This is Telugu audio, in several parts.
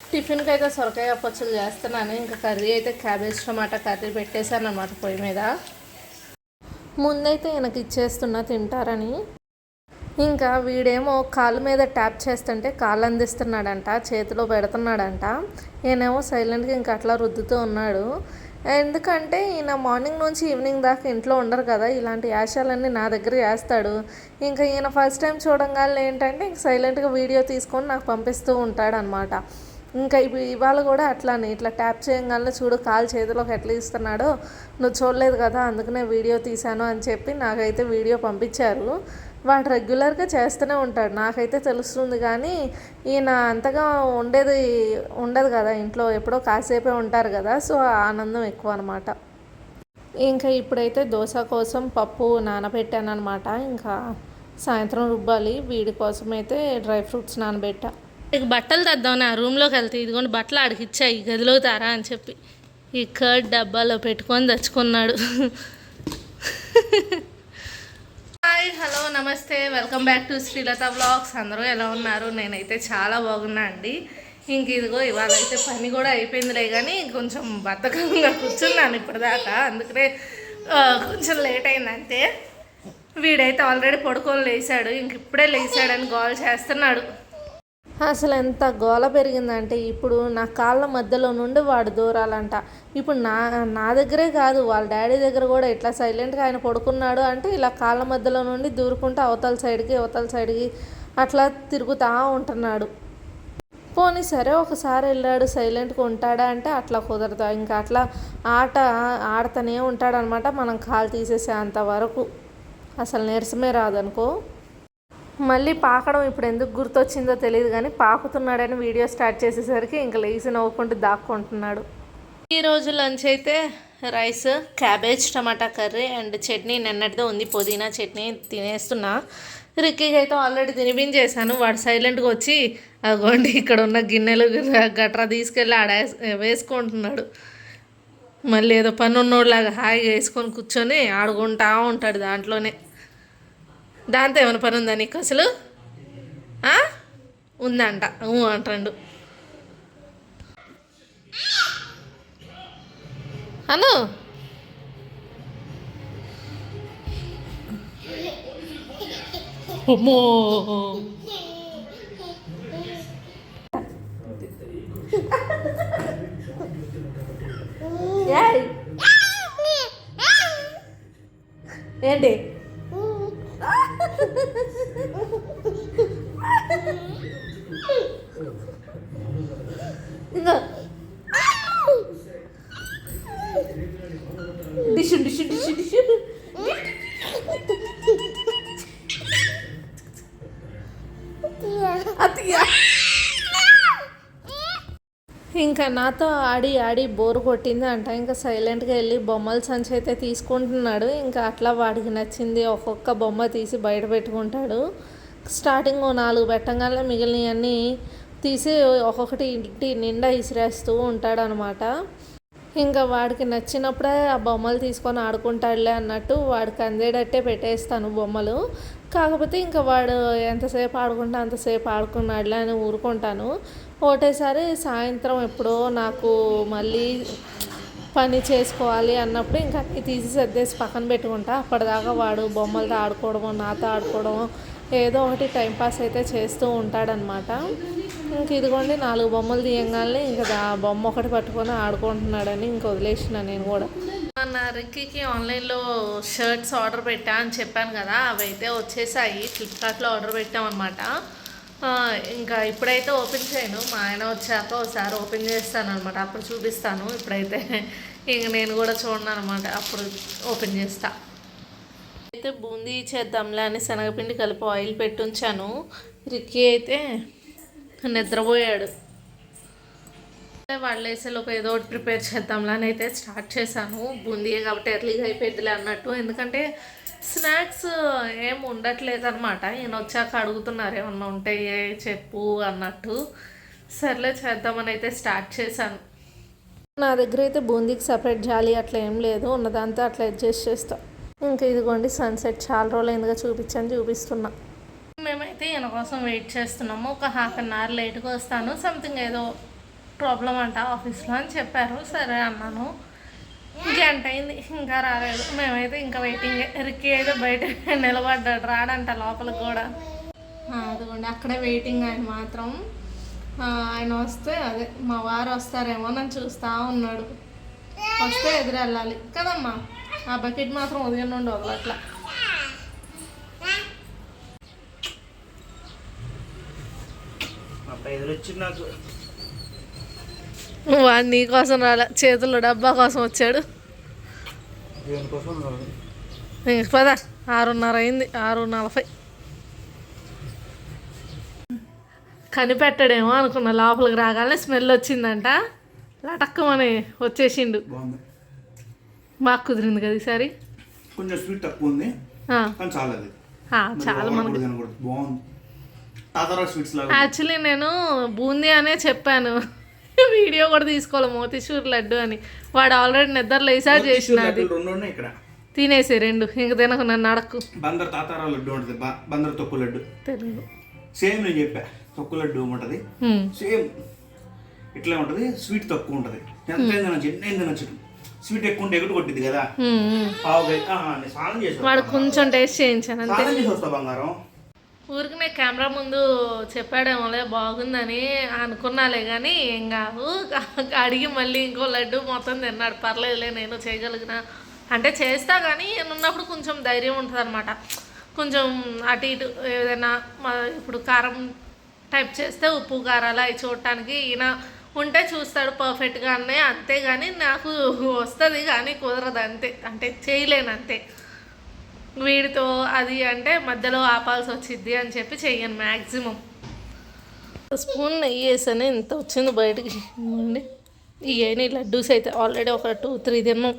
టిఫిన్కి అయితే సొరకాయ పచ్చలు చేస్తున్నాను. ఇంకా కర్రీ అయితే క్యాబేజ్ టమాటా కర్రీ పెట్టేశాను అనమాట పొయ్యి మీద. ముందైతే ఈయనకి ఇచ్చేస్తున్నా తింటారని. ఇంకా వీడేమో కాళ్ళ మీద ట్యాప్ చేస్తుంటే కాళ్ళు అందిస్తున్నాడంట చేతిలో పెడుతున్నాడంట. ఈయనేమో సైలెంట్గా ఇంకా అట్లా రుద్దుతూ ఉన్నాడు. ఎందుకంటే ఈయన మార్నింగ్ నుంచి ఈవినింగ్ దాకా ఇంట్లో ఉండరు కదా ఇలాంటి యాశాలన్నీ నా దగ్గర చేస్తాడు. ఇంకా ఈయన ఫస్ట్ టైం చూడంగానే ఏంటంటే ఇంక సైలెంట్గా వీడియో తీసుకొని నాకు పంపిస్తూ ఉంటాడనమాట ఇంకా ఇప్పుడు ఇవాళ కూడా అట్లానే ఇట్లా ట్యాప్ చేయగానే చూడు కాల్ చేతిలోకి ఎట్లా ఇస్తున్నాడో. నువ్వు చూడలేదు కదా అందుకనే వీడియో తీశాను అని చెప్పి నాకైతే వీడియో పంపించారు. వాడు రెగ్యులర్గా చేస్తూనే ఉంటాడు. నాకైతే తెలుస్తుంది కానీ ఈయన అంతగా ఉండేది ఉండదు కదా ఇంట్లో. ఎప్పుడో కాసేపే ఉంటారు కదా సో ఆనందం ఎక్కువ అనమాట ఇంకా ఇప్పుడైతే దోశ కోసం పప్పు నానబెట్టాను అనమాట ఇంకా సాయంత్రం రుబ్బాలి. వీడి కోసం అయితే డ్రై ఫ్రూట్స్ నానబెట్టా. ఇక బట్టలు తెద్దాం ఆ రూమ్లోకి వెళ్తే ఇదిగోండి బట్టలు ఆడికి ఇచ్చాయి గదిలో తారా అని చెప్పి ఈ కర్డ్ డబ్బాలో పెట్టుకొని తెచ్చుకున్నాడు. Hi hello namaste welcome back to Srilatha blogs. అందరూ ఎలా ఉన్నారు? నేనైతే చాలా బాగున్నా అండి. ఇంక ఇదిగో ఇవాళ అయితే పని కూడా అయిపోయిందిలే కానీ కొంచెం బద్ధకంగా కూర్చున్నాను ఇప్పటిదాకా. అందుకనే కొంచెం లేట్ అయిందంటే వీడైతే ఆల్రెడీ పడుకొని లేచాడు ఇంక ఇప్పుడే లేచాడని గాల్ చేస్తున్నాడు. అసలు ఎంత గోల పెరిగిందంటే ఇప్పుడు నా కాళ్ళ మధ్యలో నుండి వాడు దూరాలంట. ఇప్పుడు నా నా దగ్గరే కాదు వాళ్ళ డాడీ దగ్గర కూడా ఇట్లా సైలెంట్గా ఆయన పడుకున్నాడు అంటే ఇలా కాళ్ళ మధ్యలో నుండి దూరుకుంటూ అవతల సైడ్కి అవతల సైడ్కి అట్లా తిరుగుతూ ఉంటున్నాడు. పోనీ సరే ఒకసారి వెళ్ళాడు సైలెంట్గా ఉంటాడా అంటే అట్లా కుదరదు. ఇంకా అట్లా ఆట ఆడుతూనే ఉంటాడనమాట మనం కాలు తీసేసేంత వరకు. అసలు నీరసమే రాదనుకో. మళ్ళీ పాకడం ఇప్పుడు ఎందుకు గుర్తొచ్చిందో తెలియదు కానీ పాకుతున్నాడని వీడియో స్టార్ట్ చేసేసరికి ఇంకా లేచి నవ్వుకుంటూ దాక్కుంటున్నాడు. ఈరోజు లంచ్ అయితే rice cabbage tomato curry and chutney. నిన్నటిదో ఉంది పుదీనా చట్నీ తినేస్తున్నా. రిక్కీకి అయితే ఆల్రెడీ తినిపించేశాను. వాడు సైలెంట్గా వచ్చి అగోండి ఇక్కడ ఉన్న గిన్నెలు గట్రా తీసుకెళ్ళి ఆడ వేసుకుంటున్నాడు. మళ్ళీ ఏదో పని ఉన్నోళ్ళలాగా హాయిగా వేసుకొని కూర్చొని ఆడుకుంటా ఉంటాడు దాంట్లోనే. దాంతో ఏమైనా పని ఉందా నీకు అసలు? ఉందంట. అంటాడు. అను. అమ్మో. ఏంటి? ఇంకా డిష్ డిష్ డిష్ డిష్ అతియా ఇంకా నాతో ఆడి ఆడి బోరు కొట్టింది అంట ఇంకా సైలెంట్గా వెళ్ళి బొమ్మల సంచి అయితే తీసుకుంటున్నాడు. ఇంకా అట్లా వాడికి నచ్చింది ఒక్కొక్క బొమ్మ తీసి బయట పెట్టుకుంటాడు. స్టార్టింగ్ ఓ నాలుగు పెట్టగానే మిగిలినవన్నీ తీసి ఒక్కొక్కటి ఇంటి నిండా ఇసిరేస్తూ ఉంటాడు అనమాట ఇంకా వాడికి నచ్చినప్పుడే ఆ బొమ్మలు తీసుకొని ఆడుకుంటాడులే అన్నట్టు వాడికి అందేటట్టే పెట్టేస్తాను బొమ్మలు. కాకపోతే ఇంకా వాడు ఎంతసేపు ఆడుకుంటే అంతసేపు ఆడుకున్నాడులే అని ఊరుకుంటాను. ఒకటేసారి సాయంత్రం ఎప్పుడో నాకు మళ్ళీ పని చేసుకోవాలి అన్నప్పుడు ఇంకా అన్నీ తీసి సర్దేసి పక్కన పెట్టుకుంటా. అప్పటిదాకా వాడు బొమ్మలతో ఆడుకోవడము నాతో ఆడుకోవడము ఏదో ఒకటి టైంపాస్ అయితే చేస్తూ ఉంటాడనమాట ఇంక ఇదిగోండి నాలుగు బొమ్మలు తీయంగానే ఇంకా దా- బొమ్మ ఒకటి పట్టుకొని ఆడుకుంటున్నాడని ఇంక వదిలేసిన నేను కూడా. నా రిక్కీకి ఆన్లైన్లో షర్ట్స్ ఆర్డర్ పెట్టా అని చెప్పాను కదా అవి అయితే వచ్చేసాయి. ఫ్లిప్కార్ట్లో ఆర్డర్ పెట్టామన్నమాట. ఇంకా ఇప్పుడైతే ఓపెన్ చేయను. మా ఆయన వచ్చాక ఒకసారి ఓపెన్ చేస్తాను అనమాట అప్పుడు చూపిస్తాను. ఇప్పుడైతే ఇంక నేను కూడా చూడను అనమాట అప్పుడు ఓపెన్ చేస్తా. అయితే బూందీ చేద్దాంలే అని శనగపిండి కలిపి ఆయిల్ పెట్టి ఉంచాను రిక్కీ అయితే నిద్రపోయాడు. వాళ్ళు వేసేలోపు ఏదో ఒకటి ప్రిపేర్ చేద్దాంలే అని అయితే స్టార్ట్ చేశాను. బూందీ కాబట్టి ఎర్లీగా అయిపోద్దిలే అన్నట్టు. ఎందుకంటే స్నాక్స్ ఏం ఉండట్లేదు అనమాట ఈయన వచ్చాక అడుగుతున్నారు ఏమన్నా ఉంటే ఏ చెప్పు అన్నట్టు. సర్లే చేద్దామని అయితే స్టార్ట్ చేశాను. నా దగ్గర అయితే బూందీకి సపరేట్ జాలి అట్లా ఏం లేదు. ఉన్నదంతా అట్లా అడ్జస్ట్ చేస్తా. ఇంకా ఇదిగోండి సన్సెట్ చాలా రోజులైందిగా చూపించాను చూపిస్తున్నా. మేమైతే ఈయన కోసం వెయిట్ చేస్తున్నాము. ఒక హాఫ్ అన్ అవర్ లేట్గా వస్తాను. సంథింగ్ ఏదో ప్రాబ్లం అంట ఆఫీస్లో అని చెప్పారు. సరే అన్నాను. గంట అయింది. ఇంకా రాలేదు. మేమైతే ఇంకా వెయిటింగ్ రిక్కీ అయితే బయట నిలబడ్డాడు. రాడంట లోపలికి కూడా. ఆ, అదిగోండి అక్కడే వెయిటింగ్ ఆయన మాత్రం. ఆ, ఆయన వస్తే అదే మా వారు వస్తారేమో నన్ను చూస్తూ ఉన్నాడు. వస్తే ఎదురు వెళ్ళాలి కదమ్మా ఆ బకెట్ మాత్రం ఉదయం నుండి వదలట్లా. ఎదురొచ్చి నాకు. వాడు నీ కోసం రాలే. చేతుల్లో డబ్బా కోసం వచ్చాడు. పద. ఆరున్నర అయింది. ఆరు నలభై. కనిపెట్టాడేమో అనుకున్నా. లోపలికి రాగానే స్మెల్ వచ్చిందంట. లటక్కమని వచ్చేసిండు. మాకు కుదిరింది కదా ఈసారి? కొంచెం స్వీట్ తక్కువ ఉంది. చాలా మనకి బాగుంది. యాక్చువల్లీ నేను బూందీ అనే చెప్పాను. వీడియో కూడా తీసుకోవాలి మోతీచూర్ లడ్డు అని. వాడు ఆల్రెడీ నిద్ర లేసా చేసిన తినేసి రెండు. ఇంక తినకు నన్ను అడక్కు. బందర్ తాతారా లడ్డు ఉంటుంది బందర్ తొక్కు లడ్డు. తెలుగు సేమ్ నేను చెప్పా తొక్కు లడ్డు ఉంటుంది. సేమ్ ఇట్లా ఉంటుంది స్వీట్ తక్కువ ఉంటుంది. ఎంత తినచ్చు ఎన్ని తినచ్చు స్వీట్ ఎక్కువ ఉంటే ఎగుడు కొట్టింది కదా. పావు స్నానం చేసి వాడు. కొంచెం టేస్ట్ చేయించాను అంతే. స్నానం చేసి వస్తా బంగారం. ఊరికి నేను కెమెరా ముందు చెప్పాడేమోలే బాగుందని అనుకున్నాలే కానీ ఏం కాదు అడిగి మళ్ళీ ఇంకో లడ్డు మొత్తం తిన్నాడు. పర్లేదులే నేను చేయగలిగిన. అంటే చేస్తా కానీ నేను ఉన్నప్పుడు కొంచెం ధైర్యం ఉంటుంది అనమాట కొంచెం అటు ఇటు ఏదైనా ఇప్పుడు కారం టైప్ చేస్తే ఉప్పు కారాలు అవి చూడటానికి ఈయన ఉంటే చూస్తాడు పర్ఫెక్ట్గా అంతే కానీ నాకు వస్తుంది కానీ కుదరదు అంతే. అంటే చేయలేను అంతే. వీడితో అది అంటే మధ్యలో ఆపాల్సి వచ్చింది అని చెప్పి చెయ్యను మ్యాక్సిమం స్పూన్ నెయ్యి వేసాను ఇంత వచ్చింది బయటికి. ఇవ్వండి ఇవన్నీ లడ్డూస్ అయితే ఆల్రెడీ ఒక టూ త్రీ తిన్నాం.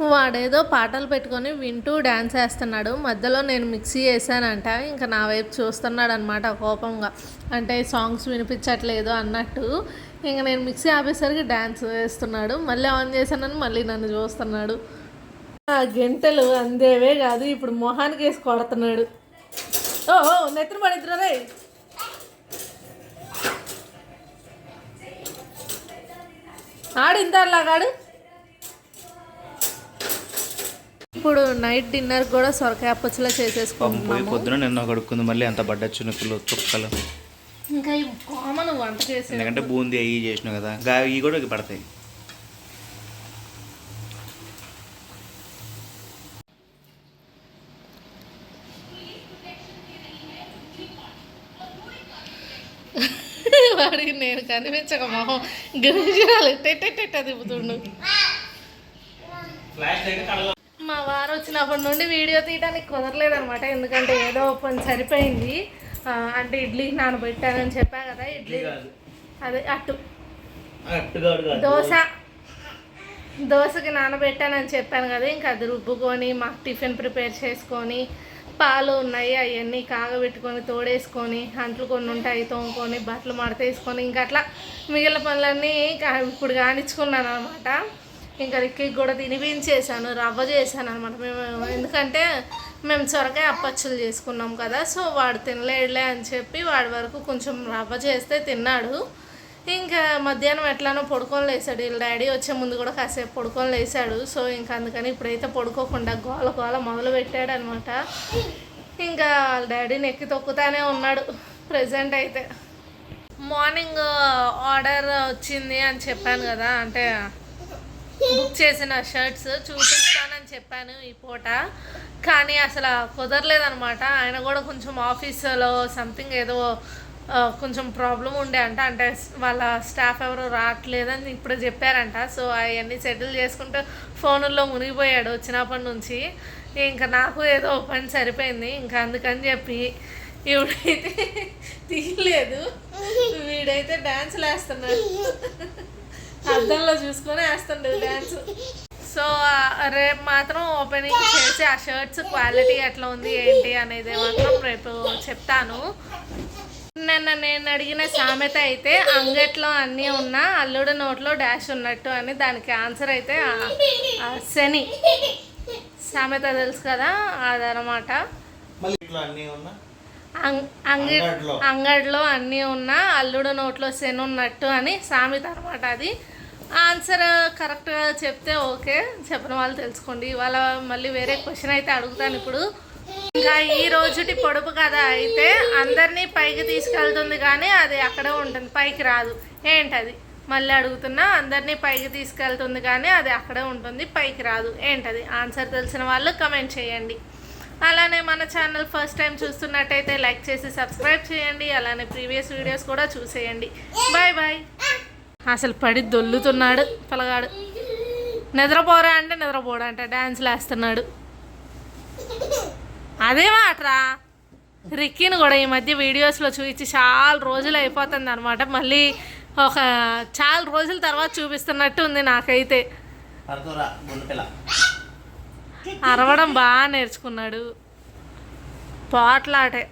వాడేదో పాటలు పెట్టుకొని వింటూ డ్యాన్స్ వేస్తున్నాడు. మధ్యలో నేను మిక్సీ వేసానంట. ఇంకా నా వైపు చూస్తున్నాడు అనమాట కోపంగా. అంటే సాంగ్స్ వినిపించట్లేదు అన్నట్టు. ఇంకా నేను మిక్సీ ఆపేసరికి డ్యాన్స్ వేస్తున్నాడు. మళ్ళీ ఆన్ చేశానని మళ్ళీ నన్ను చూస్తున్నాడు. ఆ గంటలు అందేవే కాదు ఇప్పుడు మొహానికి వేసి కొడుతున్నాడు. ఓ నెత్తిన పడిద్దురా రే ఆడిందాలాగాడు ఇప్పుడు నైట్ డిన్నర్ కూడా సొరకాయ పచ్చలా చేసేసుకుంటున్నాము. పొద్దున నిన్న కడుక్కుంది మళ్ళీ అంత పడ్డ చునుకులు చుక్కలు ఇంకా ఈ కామన్ వంట చేసే ఎందుకంటే బూందీ అవి చేసినావు కదా ఇవి కూడా పడతాయి వాడికి నేను కనిపించక మొహం గిరిజనాలు టెట్టెట్ట తిప్పుతుండు. మా వారు వచ్చినప్పటి నుండి వీడియో తీయడానికి కుదరలేదనమాట ఎందుకంటే ఏదో పని సరిపోయింది. అంటే ఇడ్లీ నానబెట్టానని చెప్పా కదా ఇడ్లీ. అదే అట్టు. దోశ. దోశకి నానబెట్టానని చెప్పాను కదా ఇంకా అది రుబ్బుకొని మాకు టిఫిన్ ప్రిపేర్ చేసుకొని పాలు ఉన్నాయి అవన్నీ కాగబెట్టుకొని తోడేసుకొని అంట్లు కొన్ని ఉంటాయి తోముకొని బట్టలు మడతేసుకొని ఇంకా అట్లా మిగిలిన పనులన్నీ ఇప్పుడు కానిచ్చుకున్నాను అనమాట ఇంకా రిక్కి కూడా తినిపించేసాను రవ్వ చేశాను అనమాట మేము ఎందుకంటే మేము సొరకాయ అప్పచ్చులు చేసుకున్నాం కదా సో వాడు తినలేడులే అని చెప్పి వాడి వరకు కొంచెం రవ్వ చేస్తే తిన్నాడు. ఇంకా uh, మధ్యాహ్నం ఎట్లానో పడుకొని లేసాడు వీళ్ళ డాడీ వచ్చే ముందు కూడా కాసేపు పడుకొని లేసాడు సో ఇంకా అందుకని ఇప్పుడైతే పడుకోకుండా గోల గోల మొదలు పెట్టాడు అనమాట ఇంకా వాళ్ళ డాడీని ఎక్కి తొక్కుతానే ఉన్నాడు ప్రజెంట్ అయితే. మార్నింగ్ uh, ఆర్డర్ వచ్చింది అని చెప్పాను కదా అంటే బుక్ చేసిన షర్ట్స్ చూపిస్తానని చెప్పాను ఈ పూట. కానీ అసలు కుదరలేదనమాట ఆయన కూడా కొంచెం ఆఫీసులో సంథింగ్ ఏదో కొంచెం ప్రాబ్లం ఉండే అంట. అంటే వాళ్ళ స్టాఫ్ ఎవరు రావట్లేదని ఇప్పుడు చెప్పారంట. సో అవన్నీ సెటిల్ చేసుకుంటూ ఫోనుల్లో మునిగిపోయాడు వచ్చినప్పటి నుంచి. ఇంకా నాకు ఏదో పని సరిపోయింది. ఇంకా అందుకని చెప్పి ఇవిడైతే తీయలేదు. వీడైతే డ్యాన్స్లు వేస్తున్నాడు అద్దంలో చూసుకొని వేస్తుండే డ్యాన్స్ సో రేపు మాత్రం ఓపెనింగ్ చేసి ఆ షర్ట్స్ క్వాలిటీ ఎట్లా ఉంది ఏంటి అనేది మాత్రం రేపు చెప్తాను. నిన్న నేను అడిగిన సామెత అయితే అంగట్లో అన్నీ ఉన్నా అల్లుడు నోట్లో డాష్ ఉన్నట్టు అని దానికి ఆన్సర్ అయితే శని. సామెత తెలుసు కదా అదనమాట. అంగడిలో. అన్నీ ఉన్నా అల్లుడు నోట్లో శని ఉన్నట్టు అని సామెత అనమాట అది. ఆన్సర్ కరెక్ట్గా చెప్తే ఓకే. చెప్పిన వాళ్ళు తెలుసుకోండి. ఇవాళ మళ్ళీ వేరే క్వశ్చన్ అయితే అడుగుతాను ఇప్పుడు. ఇంకా ఈ రోజుటి పొడుపు కథ అయితే అందరినీ పైకి తీసుకెళ్తుంది కానీ అది అక్కడే ఉంటుంది పైకి రాదు. ఏంటది? మళ్ళీ అడుగుతున్నా అందరినీ పైకి తీసుకెళ్తుంది కానీ అది అక్కడే ఉంటుంది పైకి రాదు. ఏంటది? ఆన్సర్ తెలిసిన వాళ్ళు కమెంట్ చేయండి. అలానే మన ఛానల్ ఫస్ట్ టైం చూస్తున్నట్టయితే లైక్ చేసి సబ్స్క్రైబ్ చేయండి. అలానే ప్రీవియస్ వీడియోస్ కూడా చూసేయండి. Bye bye. అసలు పడి దొల్లుతున్నాడు పిల్లగాడు నిద్రపోరా అంటే నిద్రపోడా అంటే డ్యాన్స్లు వేస్తున్నాడు అదే మాట్రా. రిక్కీని కూడా ఈ మధ్య వీడియోస్లో చూపించి చాలా రోజులు అయిపోతుంది అనమాట మళ్ళీ ఒక చాలా రోజుల తర్వాత చూపిస్తున్నట్టు ఉంది నాకైతే. అరవడం బాగా నేర్చుకున్నాడు. పోట్లాటే.